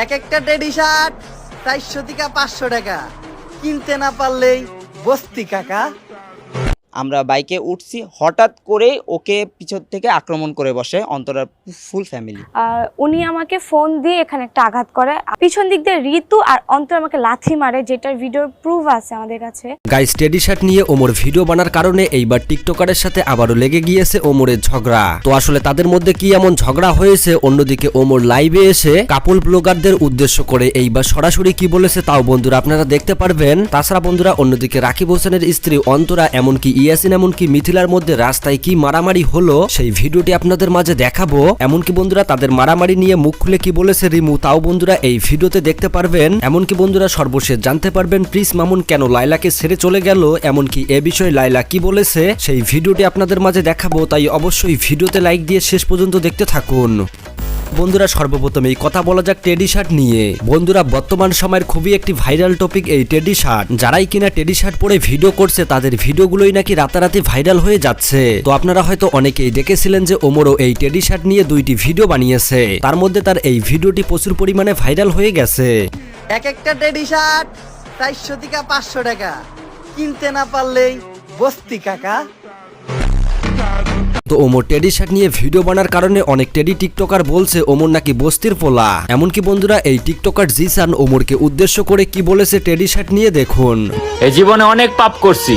এক একটা teddy shirt চারশো থেকে পাঁচশো টাকা। কিনতে না পারলেই বস্তি কাকা। আমরা বাইকে উঠছি হঠাৎ করে ওকে পিছন থেকে আক্রমণ করে বসে অন্তরার ফুল ফ্যামিলি। উনি আমাকে ফোন দিয়ে এখানে একটা আঘাত করে। পিছন দিক দিয়ে ঋতু আর অন্তর আমাকে লাথি মারে যেটার ভিডিওর প্রুফ আছে আমাদের কাছে। গাইস স্টেডি শার্ট নিয়ে ওমর ভিডিও বানার কারণে এইবার টিকটকারের সাথে আবারও লেগে গিয়েছে ওমরের ঝগড়া। তো আসলে তাদের মধ্যে কি এমন ঝগড়া হয়েছে? অন্যদিকে ওমর লাইভে এসে কাপল ব্লগারদের উদ্দেশ্য করে এইবার সরাসরি কি বলেছে তাও বন্ধুরা আপনারা দেখতে পারবেন। তাছাড়া বন্ধুরা অন্যদিকে রাকিব হোসেনের স্ত্রী অন্তরা এমনকি ইয়াসিন এমনকি মিথিলার মধ্যে রাস্তায় কি মারামারি হলো, সেই ভিডিওটি আপনাদের মাঝে দেখাবো। এমনকি বন্ধুরা, তাদের মারামারি নিয়ে মুখ খুলে কি বলেছে রিমু, তাও বন্ধুরা এই ভিডিওতে দেখতে পারবেন। এমনকি বন্ধুরা, সর্বশেষ জানতে পারবেন প্রিস মামুন, কেন লাইলাকে ছেড়ে চলে গেল? এমনকি এ বিষয়ে লাইলা কি বলেছে? সেই ভিডিওটি আপনাদের মাঝে দেখাবো, তাই অবশ্যই ভিডিওতে লাইক দিয়ে শেষ পর্যন্ত দেখতে থাকুন। বন্ধুরা, সর্বপ্রথম কথা বলা যাক টেডি শার্ট নিয়ে। বন্ধুরা, বর্তমান সময়ের খুবই একটি ভাইরাল টপিক এই টেডি শার্ট। যারাই কিনা টেডি শার্ট পরে ভিডিও করছে, তাদের ভিডিওগুলোই নাকি রাতারাতি ভাইরাল হয়ে যাচ্ছে। তো আপনারা হয়তো অনেকেই দেখেছিলেন যে ওমরও এই টেডি শার্ট নিয়ে দুইটি ভিডিও বানিয়েছে। তার মধ্যে তার এই ভিডিওটি প্রচুর পরিমাণে ভাইরাল হয়ে গেছে। এক একটা টেডি শার্ট চারশো থেকে পাঁচশো টাকা। কিনতে না পারলেই বস্তি, কাকা। তো ওমর টেডি শার্ট নিয়ে ভিডিও বানার কারণে অনেক টেডি টিকটকার বলছে ওমর নাকি বস্তির পোলা এমনকি বন্ধুরা এই টিকটকার জিসান ওমরকে উদ্দেশ্য করে কি বলেছে টেডি শার্ট নিয়ে দেখুন। এই জীবনে অনেক পাপ করছি।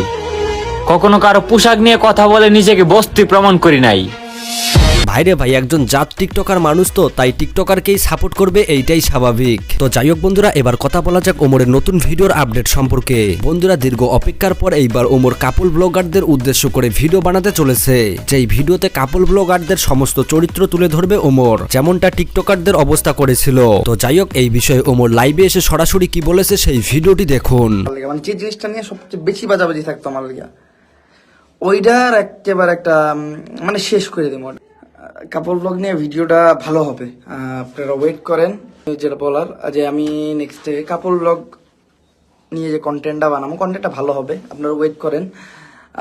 কখনো কারও পোশাক নিয়ে কথা বলে নিজেকে বস্তি প্রমাণ করি নাই। ভাইরে ভাই, একজন জাত টিকটকার মানুষ তো, তাই টিকটকারকেই সাপোর্ট করবে, এইটাই স্বাভাবিক। তো যাই হোক বন্ধুরা, এবার কথা বলা যাক ওমরের নতুন ভিডিওর আপডেট সম্পর্কে। বন্ধুরা, দীর্ঘ অপেক্ষার পর এইবার ওমর কাপল ব্লগারদের উদ্দেশ্য করে ভিডিও বানাতে চলেছে। যেই ভিডিওতে কাপল ব্লগারদের সমস্ত চরিত্র তুলে ধরবে ওমর, যেমনটা টিকটকারদের অবস্থা করেছিল। তো যাই হোক, এই বিষয়ে ওমর লাইভে এসে সরাসরি কি বলেছে সেই ভিডিওটি দেখুন। মানে যে জিনিসটা নিয়ে সবচেয়ে বেশি বাজাবাজি থাকতো আমার ওইটার একেবারে একটা মানে শেষ করে দিব কাপড় ব্লগ নিয়ে ভিডিওটা ভালো হবে। আপনারা ওয়েট করেন। যেটা বলার, যে আমি নেক্সট কাপড় ব্লগ নিয়ে যে কন্টেন্টটা বানাবো কন্টেন্টটা ভালো হবে, আপনারা ওয়েট করেন।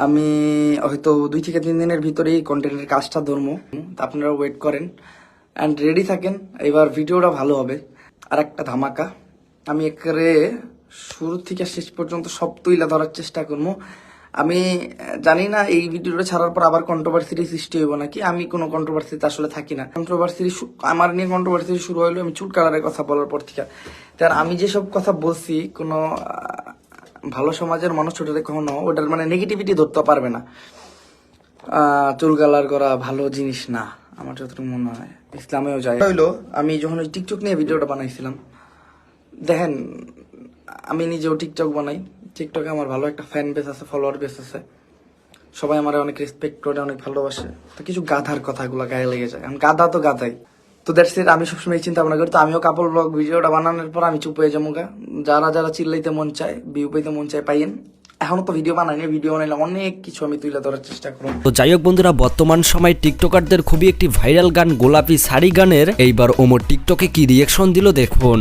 আমি হয়তো দুই থেকে তিন দিনের ভিতরেই কন্টেন্টের কাজটা ধরবো। আপনারা ওয়েট করেন। অ্যান্ড রেডি থাকেন, এবার ভিডিওটা ভালো হবে। আর একটা ধামাকা। আমি একেবারে শুরু থেকে শেষ পর্যন্ত সব তুইলা ধরার চেষ্টা করব। আমি জানি না এই ভিডিওটা ছাড়ার পর আবার কন্ট্রোভার্সির সৃষ্টি হইব নাকি? আমি কোনো কন্ট্রোভার্সিতে আসলে থাকি না। কন্ট্রোভার্সি আমার নিয়ে কন্ট্রোভার্সি শুরু হইল আমি চুট কালারের কথা বলার পর থেকে। তার আমি যেসব কথা বলছি, কোনো ভালো সমাজের মানুষ ওটাতে কখনো ওটার মানে নেগেটিভিটি ধরতে পারবে না। চুল কালার করা ভালো জিনিস না, আমার যতটুকু মনে হয়। ইসলামেও যায়। হইল, আমি যখন ওই টিকটক নিয়ে ভিডিওটা বানাইছিলাম, দেখেন, আমি নিজেও টিকটক বানাই। টিকটকে আমার ভালো একটা ফ্যান বেস আছে ফলোয়ার বেস আছে। সবাই আমার অনেক রেসপেক্ট করে অনেক ভালোবাসে। তো কিছু গাধার কথাগুলো গায়ে লেগে যায়। এখন গাধা তো গাধাই। তো দ্যাটস ইট আমি সবসময় চিন্তা ভাবনা করি। তো আমিও কাপড় ব্লগ ভিডিওটা বানানোর পর আমি চুপ হয়ে যাব গা। যারা যারা চিল্লাইতে মন চায় ভিউ পাইতে মন চায় পাইয়েন। এখনও তো ভিডিও বানাইনি ভিডিও বানাইলে অনেক কিছু আমি তুলে ধরার চেষ্টা করব। তো যাই হোক বন্ধুরা বর্তমান সময় টিকটকারদের খুবই একটি ভাইরাল গান গোলাপি শাড়ি গানের। এইবার ওমর টিকটকে কি রিয়েকশন দিল দেখুন।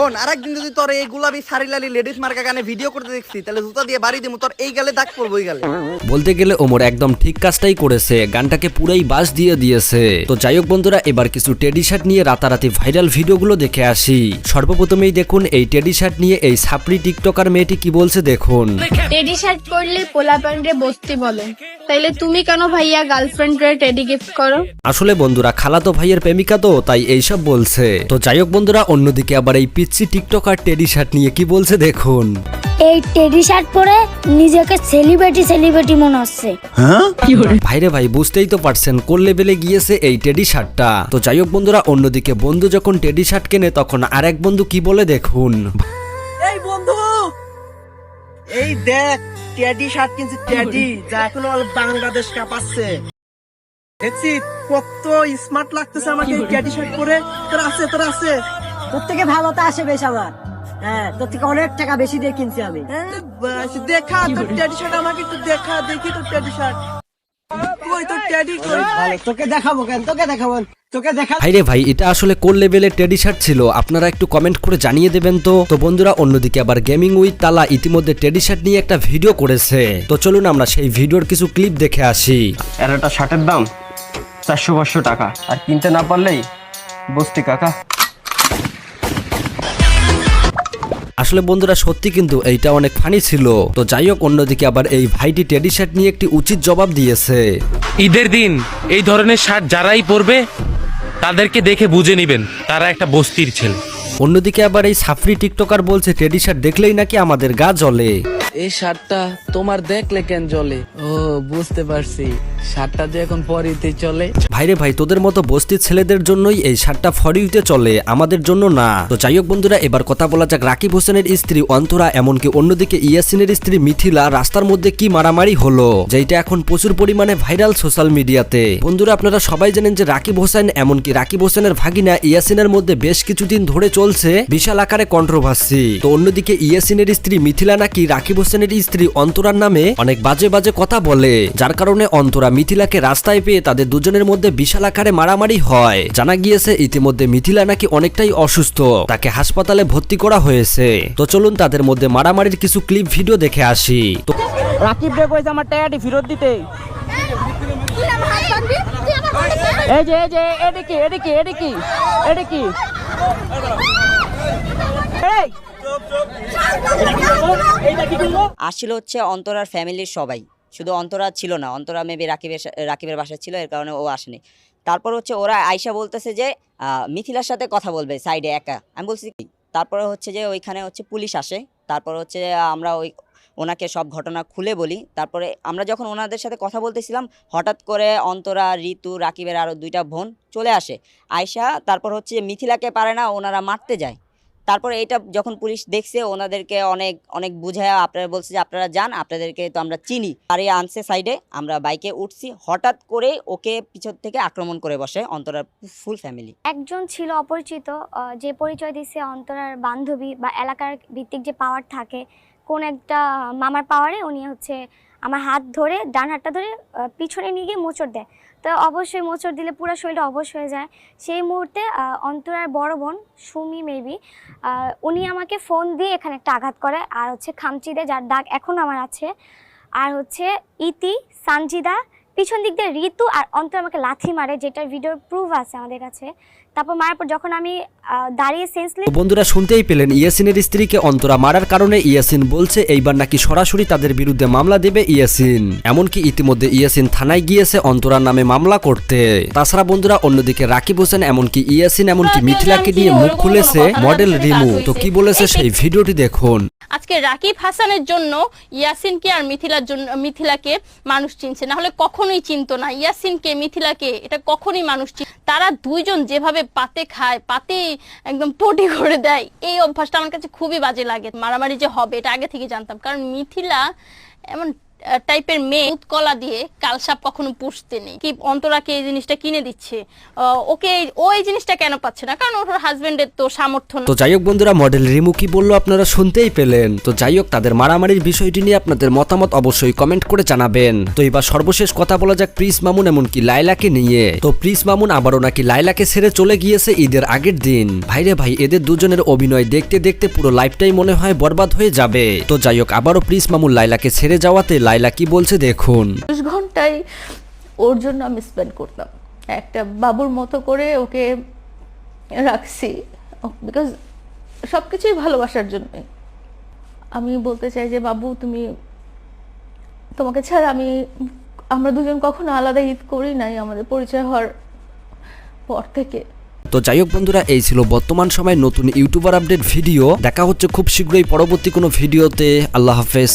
হন আরেকদিন যদি তোর এই গোলাপি শাড়ি লালি লেডিস মার্কা গানে ভিডিও করতে দেখছি তাহলে জুতা দিয়ে বাড়ি দিমু তোর এই গালে দাগ পড়ব এই গালে। বলতে গেলে ওমর একদম ঠিক কাজটাই করেছে গানটাকে পুরাই বাস দিয়ে দিয়েছে। তো যাই হোক বন্ধুরা এবার কিছু টেডি শার্ট নিয়ে রাতারাতি ভাইরাল ভিডিওগুলো দেখে আসি। সর্বপ্রথমেই দেখুন এই টেডি শার্ট নিয়ে এই সাপড়ি টিকটকার মেয়েটি কি বলছে দেখুন। টেডি শার্ট পরলে পোলা প্যান্টে বসতে বলে। তাইলে তুমি কেন ভাইয়া গার্লফ্রেন্ড টেডি গিফট করো? আসলে বন্ধুরা খালাতো ভাইয়ের প্রেমিকা তো তাই এইসব বলছে। তো যাই হোক বন্ধুরা অন্যদিকে আবার এই পিচ্ছি টিকটকার টেডি শার্ট নিয়ে কি বলছে দেখুন। এই টেডি শার্ট পরে নিজেকে সেলিব্রিটি সেলিব্রিটি মনে হচ্ছে। ভাইরে ভাই বুঝতেই তো পারছেন কোন লেভেলে গিয়েছে এই টেডি শার্টটা। তো যাই হোক বন্ধুরা অন্যদিকে বন্ধু যখন টেডি শার্ট কেনে তখন আরেক বন্ধু কি বলে দেখুন। এই বন্ধু! এই দেখ টেডি শার্ট কিনছে টেডি যা এখন বাংলাদেশ কাঁপাচ্ছে। দেখছি কত স্মার্ট লাগতেছে আমাকে টি শার্ট পরে। তোর আছে তোর আছে। তোর থেকে ভালো তো আসে বেশ আমার হ্যাঁ তোর থেকে অনেক টাকা বেশি দিয়ে কিনছি আমি। দেখা তোর টি শার্ট আমাকে একটু দেখা দেখি তোর টি শার্ট তোকে দেখাবো কেন? তোকে দেখাবো। তোকে দেখা ভাইরে ভাই এটা আসলে কোন লেভেলের টেডি শার্ট ছিল? আপনারা একটু কমেন্ট করে জানিয়ে দেবেন তো। তো বন্ধুরা অন্যদিকে আবার গেমিং উইথ তালা ইতিমধ্যে টেডি শার্ট নিয়ে একটা ভিডিও করেছে। তো চলুন আমরা সেই ভিডিওর কিছু ক্লিপ দেখে আসি। এর একটা শার্টের দাম চারশো পাঁচশো টাকা। আর কিনতে না পারলেই বস্তি কাকা। আসলে বন্ধুরা সত্যি কিন্তু এইটা অনেক ফানি ছিল। তো যাই হোক অন্যদিকে আবার এই ভাইটি টেডি শার্ট নিয়ে একটি উচিত জবাব দিয়েছে। ঈদের দিন এই ধরনের শার্ট যারাই পরবে তাদেরকে দেখে বুঝে নিবেন তারা একটা বস্তির ছেলে। অন্যদিকে আবার এই সাফরি টিকটকার বলছে টেডি শার্ট দেখলেই নাকি আমাদের গা জ্বলে? এই শার্টটা তোমার দেখলে কেন জ্বলে? ও বুঝতে পারছি। শার্টটা যে এখন পরিতে চলে। ভাইরে ভাই, তোদের মতো বস্তির ছেলেদের জন্যই এই শার্টটা ফরিউতে চলে, আমাদের জন্য না। তো যাই হোক বন্ধুরা, এবার কথা বলা যাক রাকিব হোসেনের স্ত্রী অন্তরা, এমনকি অন্যদিকে ইয়াসিনের স্ত্রী মিথিলা রাস্তার মধ্যে কি মারামারি হলো যেটা এখন প্রচুর পরিমাণে ভাইরাল সোশ্যাল মিডিয়াতে। বন্ধুরা, আপনারা সবাই জানেন যে রাকিব হোসেন, এমনকি রাকিব হোসেনের ভাগিনা ইয়াসিনের মধ্যে বেশ কিছুদিন ধরে চলছে বিশাল আকারে কন্ট্রোভার্সি তো অন্যদিকে ইয়াসিনের স্ত্রী মিথিলা নাকি রাকিব হোসেনের স্ত্রী অন্তরার নামে অনেক বাজে বাজে কথা বলে, যার কারণে অন্তরা মিথিলাকে রাস্তায় পেয়ে তাদের দুজনের মধ্যে বিশাল আকারে মারামারি হয়। জানা গিয়েছে ইতিমধ্যে মিথিলা নাকি অনেকটাই অসুস্থ। তাকে হাসপাতালে ভর্তি করা হয়েছে। তো চলুন তাদের মধ্যে মারামারির কিছু ক্লিপ ভিডিও দেখে আসি। তো রাকিব রে কইছে আমার টায়াটি ফেরত দিতে। এই যে এই যে এদিকে এদিকে এদিকে এদিকে এই! আসছিল হচ্ছে অন্তরার ফ্যামিলির সবাই। শুধু অন্তরা ছিল না, অন্তরা মেবি রাকিবের রাকিবের বাসায় ছিল, এর কারণে ও আসেনি। তারপর হচ্ছে ওরা আয়সা বলতেছে যে মিথিলার সাথে কথা বলবে সাইডে একা। আমি বলছি, কি? তারপরে হচ্ছে যে ওইখানে হচ্ছে পুলিশ আসে। তারপর হচ্ছে আমরা ওই ওনাকে সব ঘটনা খুলে বলি। তারপরে আমরা যখন ওনাদের সাথে কথা বলতেছিলাম, হঠাৎ করে অন্তরা, ঋতু, রাকিবের আরও দুইটা বোন চলে আসে। আয়সা তারপর হচ্ছে মিথিলাকে পারে না, ওনারা মারতে যায়। তারপরে এটা যখন পুলিশ দেখছে, ওনাদেরকে অনেক অনেক বুঝায় আপনারা বলছে যে, আপনারা যান, আপনাদেরকে তো আমরা চিনি। আর এই আনছে সাইডে, আমরা বাইকে উঠছি, হঠাৎ করে ওকে পিছন থেকে আক্রমণ করে বসে অন্তরার ফুল ফ্যামিলি। একজন ছিল অপরিচিত যে পরিচয় দিচ্ছে অন্তরার বান্ধবী বা এলাকার ভিত্তিক যে পাওয়ার থাকে, কোন একটা মামার পাওয়ারে উনি হচ্ছে আমার হাত ধরে, ডান হাতটা ধরে পিছনে নিয়ে গিয়ে মোচড় দেয়। তো অবশ্যই মোচড় দিলে পুরো শরীরটা অবশ হয়ে যায়। সেই মুহূর্তে অন্তরার বড় বোন সুমি মেবি উনি আমাকে ফোন দিয়ে এখানে একটা আঘাত করে। আর হচ্ছে খামচি দেয় যার দাগ এখন আমার আছে। আর হচ্ছে ইতি, সানজিদা, পিছন দিক দিয়ে ঋতু আর অন্তর আমাকে লাথি মারে, যেটার ভিডিওর প্রুফ আছে আমাদের কাছে। তারপর মারার পর যখন আমি দাঁড়িয়ে সেন্সলেস বন্ধুরা শুনতেই পেলেন ইয়াসিনের স্ত্রীকে অন্তরা মারার কারণে ইয়াসিন বলছে এইবার নাকি সরাসরি তাদের বিরুদ্ধে মামলা দেবে ইয়াসিন। এমনকি ইতিমধ্যে ইয়াসিন থানায় গিয়েছে অন্তরার নামে মামলা করতে। তাছাড়া বন্ধুরা অন্যদিকে রাকিব হোসেন এমনকি ইয়াসিন এমনকি মিথিলাকে নিয়ে মুখ খুলেছে মডেল রিমু। তো কি বলেছে সেই ভিডিওটি দেখুন। আজকে রাকিব হাসানের জন্য ইয়াসিনকে আর মিথিলার জন্য মিথিলাকে মানুষ চিনছে। না হলে কখনোই চিনতো না। ইয়াসিনকে মিথিলাকে এটা কখনোই মানুষ চিন তারা দুইজন যেভাবে পাতে খায়, পাতে একদম পটি করে দেয়, এই অভ্যাসটা আমার কাছে খুবই বাজে লাগে। মারামারি যে হবে, এটা আগে থেকে জানতাম। কারণ মিথিলা এমন টাইপের মেয়ে কলা দিয়ে কালসাপ কখনো পুষতে নেই। কি অন্তরাকে এই জিনিসটা কিনে দিচ্ছে? ওকে ও এই জিনিসটা কেন পাচ্ছে না? কারণ ওর হাজবেন্ডের তো সামর্থ্য তো যাই হোক বন্ধুরা মডেল রিমু কি বলল আপনারা শুনতেই পেলেন। তো যাই হোক, তাদের মারামারির বিষয়টি নিয়ে আপনাদের মতামত অবশ্যই কমেন্ট করে জানাবেন। তো এবার সর্বশেষ কথা বলা যাক প্রিস মামুন এমনকি লাইলাকে নিয়ে। তো প্রিস মামুন আবারও নাকি লাইলাকে ছেড়ে চলে গিয়েছে ঈদের আগের দিন। ভাইরে ভাই, এদের দুজনের অভিনয় দেখতে দেখতে পুরো লাইফটাই মনে হয় বরবাদ হয়ে যাবে। তো যাই হোক, আবারও প্রিস মামুন লাইলাকে ছেড়ে যাওয়াতে লাইলা কি বলছে দেখুন। চব্বিশ ঘন্টাই ওর জন্য আমি স্পেন্ড করতাম। একটা বাবুর মতো করে ওকে রাখছি বিকজ সব কিছুই ভালোবাসার জন্য আমি বলতে চাই যে বাবু তুমি তোমাকে ছাড়া আমি আমরা দুজন কখনো আলাদা ঈদ করি নাই আমাদের পরিচয় হওয়ার পর থেকে। তো যাই হোক বন্ধুরা এই ছিল বর্তমান সময়ে নতুন ইউটিউবার আপডেট ভিডিও। দেখা হচ্ছে খুব শীঘ্রই পরবর্তী কোনো ভিডিওতে। আল্লাহ হাফেজ।